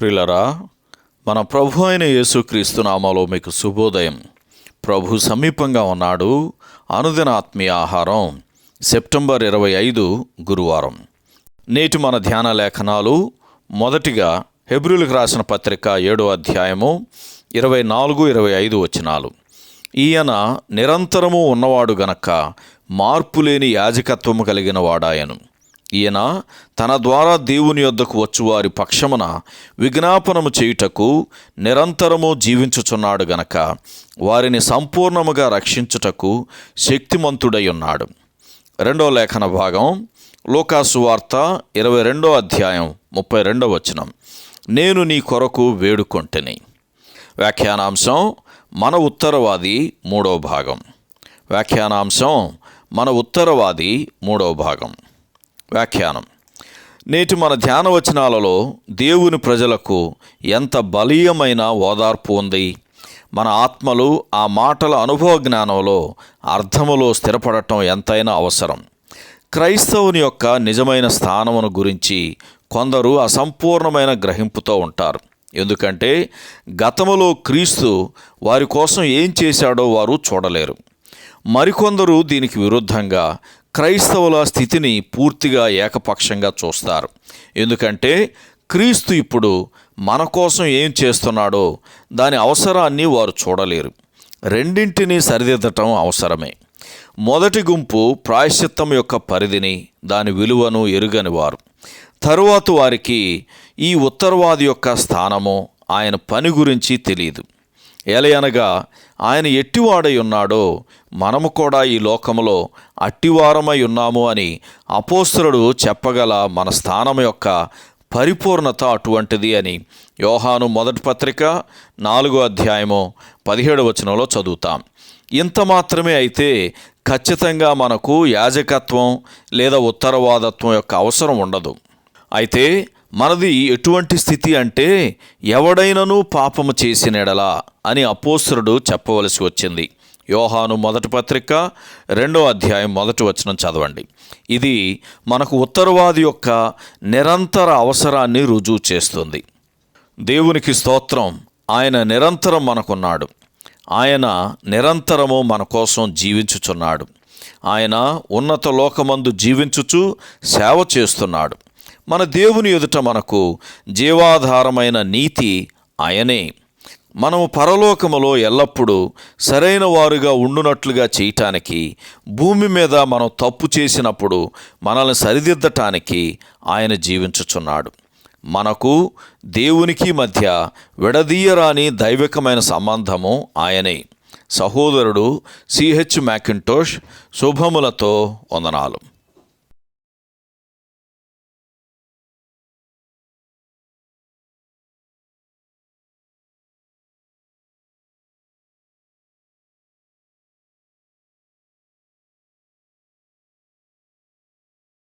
ప్రిలరా మన ప్రభు అయిన యేసుక్రీస్తు నామాలో మీకు శుభోదయం. ప్రభు సమీపంగా ఉన్నాడు. అనుదిన ఆత్మీయ ఆహారం సెప్టెంబర్ ఇరవై ఐదు గురువారం. నేటి మన ధ్యాన లేఖనాలు మొదటిగా హెబ్రిలకు రాసిన పత్రిక ఏడో అధ్యాయము ఇరవై నాలుగు ఇరవై ఐదు వచనాలు. ఈయన నిరంతరము ఉన్నవాడు గనక మార్పులేని యాజకత్వము కలిగిన వాడాయను. ఈయన తన ద్వారా దేవుని యొద్దకు వచ్చువారి పక్షమున విజ్ఞాపనము చేయుటకు నిరంతరము జీవించుచున్నాడు గనక వారిని సంపూర్ణముగా రక్షించుటకు శక్తిమంతుడై ఉన్నాడు రెండో లేఖన భాగం లోకాసు వార్త ఇరవై రెండో అధ్యాయం ముప్పై రెండో వచనం. నేను నీ కొరకు వేడుకొంటిని. వ్యాఖ్యానాంశం మన ఉత్తరవాది మూడో భాగం. వ్యాఖ్యానాంశం మన ఉత్తరవాది మూడో భాగం. వ్యాఖ్యానం. నేటి మన ధ్యాన వచనాలలో దేవుని ప్రజలకు ఎంత బలీయమైన ఓదార్పు ఉంది. మన ఆత్మలు ఆ మాటల అనుభవ జ్ఞానంలో అర్థములో స్థిరపడటం ఎంతైనా అవసరం. క్రైస్తవుని యొక్క నిజమైన స్థానమును గురించి కొందరు అసంపూర్ణమైన గ్రహింపుతో ఉంటారు. ఎందుకంటే గతములో క్రీస్తు వారి కోసం ఏం చేశాడో వారు చూడలేరు. మరికొందరు దీనికి విరుద్ధంగా క్రైస్తవుల స్థితిని పూర్తిగా ఏకపక్షంగా చూస్తారు. ఎందుకంటే క్రీస్తు ఇప్పుడు మన కోసం ఏం చేస్తున్నాడో దాని అవసరాన్ని వారు చూడలేరు. రెండింటినీ సరిదిద్దటం అవసరమే. మొదటి గుంపు ప్రాయశ్చిత్తం యొక్క పరిధిని దాని విలువను ఎరుగని వారు. తరువాత వారికి ఈ ఉత్తరవాది యొక్క స్థానము ఆయన పని గురించి తెలియదు. ఏలయనగా ఆయన ఎట్టివాడై ఉన్నాడో మనము కూడా ఈ లోకములో అట్టివారమై ఉన్నాము అని అపోస్తులుడు చెప్పగల మన స్థానం యొక్క పరిపూర్ణత అటువంటిది అని యోహాను మొదటి పత్రిక నాలుగో అధ్యాయము పదిహేడు వచనంలో చదువుతాం. ఇంత మాత్రమే అయితే ఖచ్చితంగా మనకు యాజకత్వం లేదా ఉత్తరవాదత్వం యొక్క అవసరం ఉండదు. అయితే మనది ఎటువంటి స్థితి అంటే ఎవడైనను పాపము చేసినెడలా అని అపోసురుడు చెప్పవలసి వచ్చింది. యోహాను మొదటి పత్రిక రెండో అధ్యాయం మొదటి వచనం చదవండి. ఇది మనకు ఉత్తరవాది యొక్క నిరంతర అవసరాన్ని రుజువు చేస్తుంది. దేవునికి స్తోత్రం ఆయన నిరంతరం మనకున్నాడు. ఆయన నిరంతరము మన కోసం జీవించుచున్నాడు. ఆయన ఉన్నత లోకమందు జీవించుచు సేవ చేస్తున్నాడు. మన దేవుని ఎదుట మనకు జీవాధారమైన నీతి ఆయనే. మనము పరలోకములో ఎల్లప్పుడూ సరైన వారుగా ఉండునట్లుగా చేయటానికి భూమి మీద మనం తప్పు చేసినప్పుడు మనల్ని సరిదిద్దటానికి ఆయన జీవించుచున్నాడు. మనకు దేవునికి మధ్య విడదీయరాని దైవికమైన సంబంధము ఆయనే. సహోదరుడు సిహెచ్ మ్యాకింటోష్ శుభములతో వందనాలు.